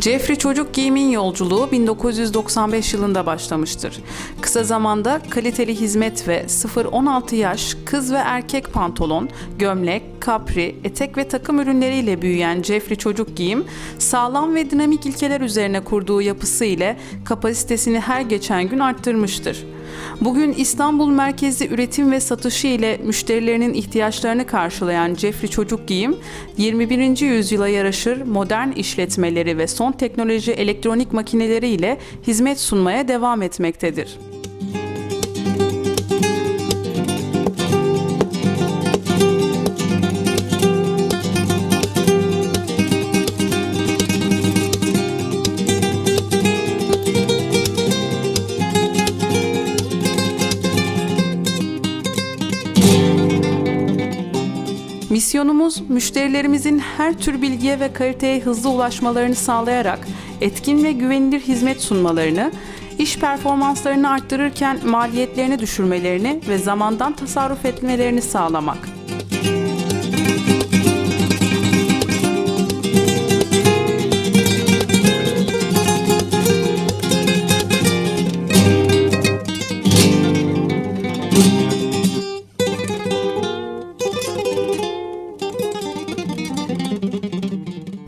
Jeffrey çocuk giyimin yolculuğu 1995 yılında başlamıştır. Kısa zamanda kaliteli hizmet ve 0-16 yaş kız ve erkek pantolon, gömlek, kapri, etek ve takım ürünleriyle büyüyen Jeffrey çocuk giyim, sağlam ve dinamik ilkeler üzerine kurduğu yapısı ile kapasitesini her geçen gün arttırmıştır. Bugün İstanbul merkezli üretim ve satışı ile müşterilerinin ihtiyaçlarını karşılayan Jeffrey Çocuk Giyim, 21. yüzyıla yaraşır modern işletmeleri ve son teknoloji elektronik makineleri ile hizmet sunmaya devam etmektedir. Misyonumuz müşterilerimizin her tür bilgiye ve kaliteye hızlı ulaşmalarını sağlayarak etkin ve güvenilir hizmet sunmalarını, iş performanslarını arttırırken maliyetlerini düşürmelerini ve zamandan tasarruf etmelerini sağlamak.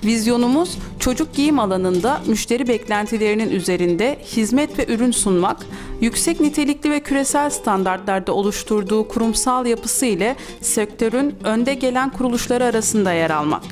Vizyonumuz çocuk giyim alanında müşteri beklentilerinin üzerinde hizmet ve ürün sunmak, yüksek nitelikli ve küresel standartlarda oluşturduğu kurumsal yapısı ile sektörün önde gelen kuruluşları arasında yer almak.